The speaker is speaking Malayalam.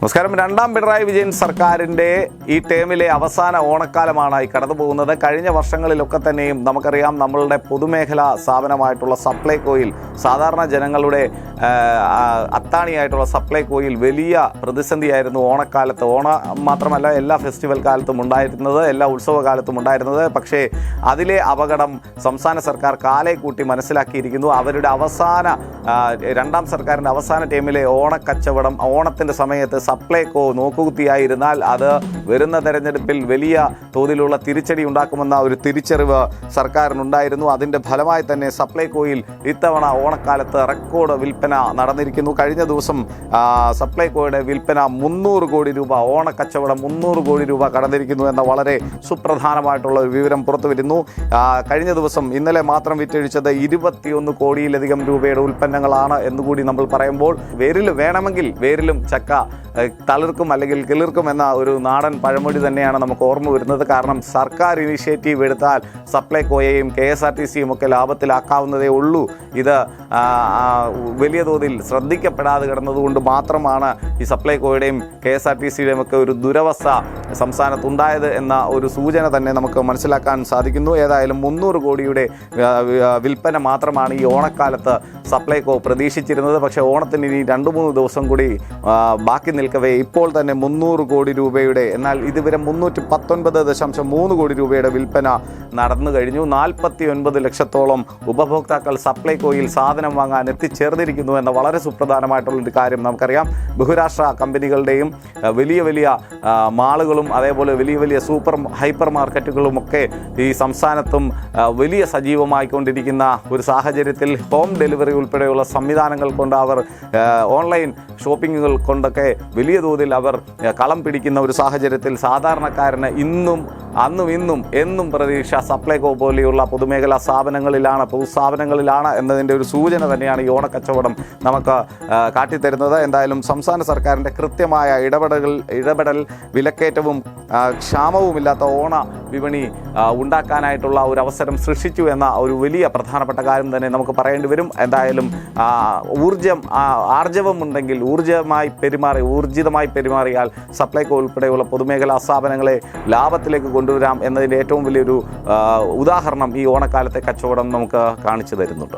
നമസ്കാരം. രണ്ടാം പിണറായി വിജയൻ സർക്കാരിന്റെ ഈ ടേമിലെ അവസാന ഓണക്കാലമാണ് കടന്നു പോകുന്നത്. കഴിഞ്ഞ വർഷങ്ങളിലൊക്കെ തന്നെയും നമുക്കറിയാം നമ്മളുടെ പൊതുമേഖലാ സ്ഥാപനമായിട്ടുള്ള സപ്ലൈകോയിൽ സാധാരണ ജനങ്ങളുടെ അത്താണിയായിട്ടുള്ള സപ്ലൈകോയിൽ വലിയ പ്രതിസന്ധിയായിരുന്നു ഓണക്കാലത്ത്. ഓണ മാത്രമല്ല എല്ലാ ഫെസ്റ്റിവൽ കാലത്തും ഉണ്ടായിരുന്നത് എല്ലാ ഉത്സവകാലത്തും ഉണ്ടായിരുന്നത്. പക്ഷേ അതിലെ അപകടം സംസ്ഥാന സർക്കാർ കാലെ കൂട്ടി മനസ്സിലാക്കിയിരിക്കുന്നു. അവരുടെ അവസാന രണ്ടാം സർക്കാരിന്റെ അവസാന ടേമിലെ ഓണക്കച്ചവടം ഓണത്തിന്റെ സമയത്ത് സപ്ലൈകോ നോക്കുകുത്തിയായിരുന്നാൽ അത് വരുന്ന തെരഞ്ഞെടുപ്പിൽ വലിയ തോതിലുള്ള തിരിച്ചടി ഉണ്ടാക്കുമെന്ന ഒരു തിരിച്ചറിവ് സർക്കാരിനുണ്ടായിരുന്നു. അതിന്റെ ഫലമായി തന്നെ സപ്ലൈകോയിൽ ഇത്തവണ ഓണക്കാലത്ത് റെക്കോർഡ് വിൽപ്പന നടന്നിരിക്കുന്നു. കഴിഞ്ഞ ദിവസം സപ്ലൈകോയുടെ വിൽപ്പന മുന്നൂറ് കോടി രൂപ ഓണക്കച്ചവടം മുന്നൂറ് കോടി രൂപ കടന്നിരിക്കുന്നു എന്ന വളരെ സുപ്രധാനമായിട്ടുള്ള ഒരു വിവരം പുറത്തു വരുന്നു കഴിഞ്ഞ ദിവസം ഇന്നലെ മാത്രം വിറ്റഴിച്ചത് ഇരുപത്തിയൊന്ന് കോടിയിലധികം രൂപയുടെ ഉൽപ്പന്നങ്ങളാണ് എന്നുകൂടി നമ്മൾ പറയുമ്പോൾ വേരിൽ വേണമെങ്കിൽ വേരിലും ചക്ക തളിർക്കും അല്ലെങ്കിൽ കിളിർക്കും എന്ന ഒരു നാടൻ പഴമൊഴി തന്നെയാണ് നമുക്ക് ഓർമ്മ വരുന്നത്. കാരണം സർക്കാർ ഇനിഷ്യേറ്റീവ് എടുത്താൽ സപ്ലൈകോയെയും കെ എസ് ആർ ടി സിയും ഒക്കെ ലാഭത്തിലാക്കാവുന്നതേ ഉള്ളൂ. ഇത് വലിയ തോതിൽ ശ്രദ്ധിക്കപ്പെടാതെ കിടന്നതുകൊണ്ട് മാത്രമാണ് ഈ സപ്ലൈകോയുടെയും കെ എസ് ആർ ടി സിയുടെയും ഒക്കെ ഒരു ദുരവസ്ഥ സംസ്ഥാനത്തുണ്ടായത് എന്ന ഒരു സൂചന തന്നെ നമുക്ക് മനസ്സിലാക്കാൻ സാധിക്കുന്നു. ഏതായാലും മുന്നൂറ് കോടിയുടെ വിൽപ്പന മാത്രമാണ് ഈ ഓണക്കാലത്ത് സപ്ലൈകോ പ്രതീക്ഷിച്ചിരുന്നത്. പക്ഷേ ഓണത്തിന് ഇനി രണ്ട് മൂന്ന് ദിവസം കൂടി ബാക്കി നിൽക്കവേ. ഇപ്പോൾ തന്നെ മുന്നൂറ് കോടി രൂപയുടെ എന്നാൽ ഇതുവരെ മുന്നൂറ്റി പത്തൊൻപത് ദശാംശം മൂന്ന് കോടി രൂപയുടെ വിൽപ്പന നടന്നു കഴിഞ്ഞു. നാൽപ്പത്തി ഒൻപത് ലക്ഷത്തോളം ഉപഭോക്താക്കൾ സപ്ലൈകോയിൽ സാധനം വാങ്ങാൻ എത്തിച്ചേർന്നിരിക്കുന്നു എന്ന വളരെ സുപ്രധാനമായിട്ടുള്ളൊരു കാര്യം നമുക്കറിയാം. ബഹുരാഷ്ട്ര കമ്പനികളുടെയും വലിയ വലിയ മാളുകളും അതേപോലെ വലിയ വലിയ സൂപ്പർ ഹൈപ്പർ മാർക്കറ്റുകളും ഒക്കെ ഈ സംസ്ഥാനത്തും വലിയ സജീവമായിക്കൊണ്ടിരിക്കുന്ന ഒരു സാഹചര്യത്തിൽ ഹോം ഡെലിവറി ഉൾപ്പെടെയുള്ള സംവിധാനങ്ങൾ കൊണ്ട് അവർ ഓൺലൈൻ ഷോപ്പിങ്ങുകൾ കൊണ്ടൊക്കെ വലിയ തോതിൽ അവർ കളം പിടിക്കുന്ന ഒരു സാഹചര്യത്തിൽ സാധാരണക്കാരന് ഇന്നും അന്നും ഇന്നും എന്നും പ്രതീക്ഷ സപ്ലൈകോ പോലെയുള്ള പൊതുമേഖലാ സ്ഥാപനങ്ങളിലാണ് പൊതുസ്ഥാപനങ്ങളിലാണ് എന്നതിന്റെ ഒരു സൂചന തന്നെയാണ് ഈ ഓണക്കച്ചവടം നമുക്ക് കാട്ടിത്തരുന്നത്. എന്തായാലും സംസ്ഥാന സർക്കാരിന്റെ കൃത്യമായ ഇടപെടൽ ഇടപെടൽ വിലക്കയറ്റവും ക്ഷാമവുമില്ലാത്ത ഓണ വിപണി ഉണ്ടാക്കാനായിട്ടുള്ള ഒരു അവസരം സൃഷ്ടിച്ചു എന്ന ഒരു വലിയ പ്രധാനപ്പെട്ട കാര്യം തന്നെ നമുക്ക് പറയേണ്ടി വരും. എന്തായാലും ഊർജം ആർജവം ഉണ്ടെങ്കിൽ ഊർജമായി പെരുമാറി ഊർജിതമായി പെരുമാറിയാൽ സപ്ലൈകോ ഉൾപ്പെടെയുള്ള പൊതുമേഖലാ സ്ഥാപനങ്ങളെ ലാഭത്തിലേക്ക് കൊണ്ടുവരാം എന്നതിന്റെ ഏറ്റവും വലിയൊരു ഉദാഹരണം ഈ ഓണക്കാലത്തെ കച്ചവടം നമുക്ക് കാണിച്ചു തരുന്നുണ്ട്.